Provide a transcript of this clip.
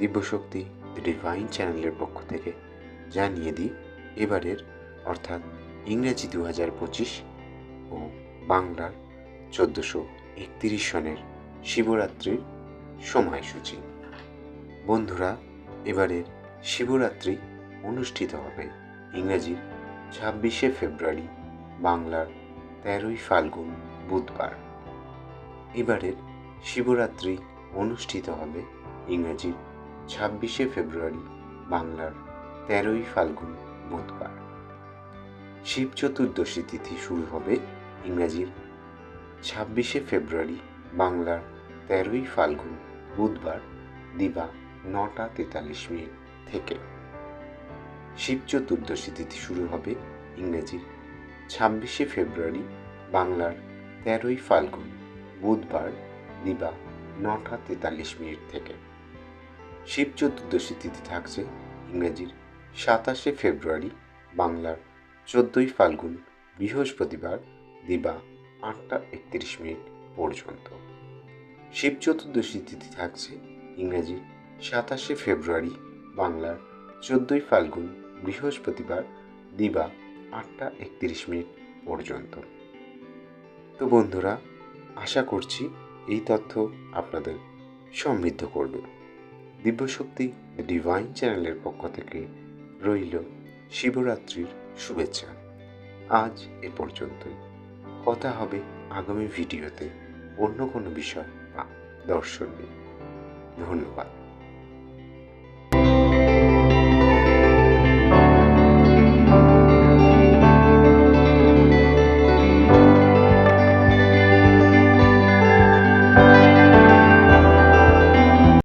দিব্যশক্তি the divine চ্যানেলের পক্ষ থেকে জানিয়ে দিই, এবারের অর্থাৎ ইংরেজি দু হাজার পঁচিশ ও বাংলার চোদ্দোশো একতিরিশ সনের শিবরাত্রির সময়সূচি। বন্ধুরা, এবারের শিবরাত্রি অনুষ্ঠিত হবে ইংরেজির ছাব্বিশে ফেব্রুয়ারি, বাংলার তেরোই ফাল্গুন বুধবার। এবারের শিবরাত্রি অনুষ্ঠিত হবে ইংরেজির ছাব্বিশে ফেব্রুয়ারি, বাংলার তেরোই ফাল্গুন, বুধবার। শিব চতুর্দশী তিথি শুরু হবে ইংরেজির ছাব্বিশে ফেব্রুয়ারি, বাংলার তেরোই ফাল্গুন, বুধবার, দিবা নটা তেতাল্লিশ মিনিট থেকে। শিব চতুর্দশী তিথি শুরু হবে ইংরেজির ছাব্বিশে ফেব্রুয়ারি, বাংলার তেরোই ফাল্গুন, বুধবার, দিবা নটা তেতাল্লিশ মিনিট থেকে। শিব চতুর্দশী তিথি থাকছে ইংরেজির সাতাশে ফেব্রুয়ারি বাংলার চোদ্দই ফাল্গুন বৃহস্পতিবার দিবা আটটা একত্রিশ মিনিট পর্যন্ত। শিব চতুর্দশী তিথি থাকছে ইংরেজির সাতাশে ফেব্রুয়ারি বাংলার চোদ্দোই ফাল্গুন বৃহস্পতিবার দিবা আটটা একত্রিশ মিনিট পর্যন্ত। তো বন্ধুরা, আশা করছি এই তথ্য আপনাদের সমৃদ্ধ করবে। দিব্যশক্তি ডিভাইন চ্যানেলের পক্ষ থেকে রইল শিবরাত্রির শুভেচ্ছা। আজ এ পর্যন্তই। কথা হবে আগামী ভিডিওতে অন্য কোনো বিষয় বা দর্শন নিয়ে। ধন্যবাদ।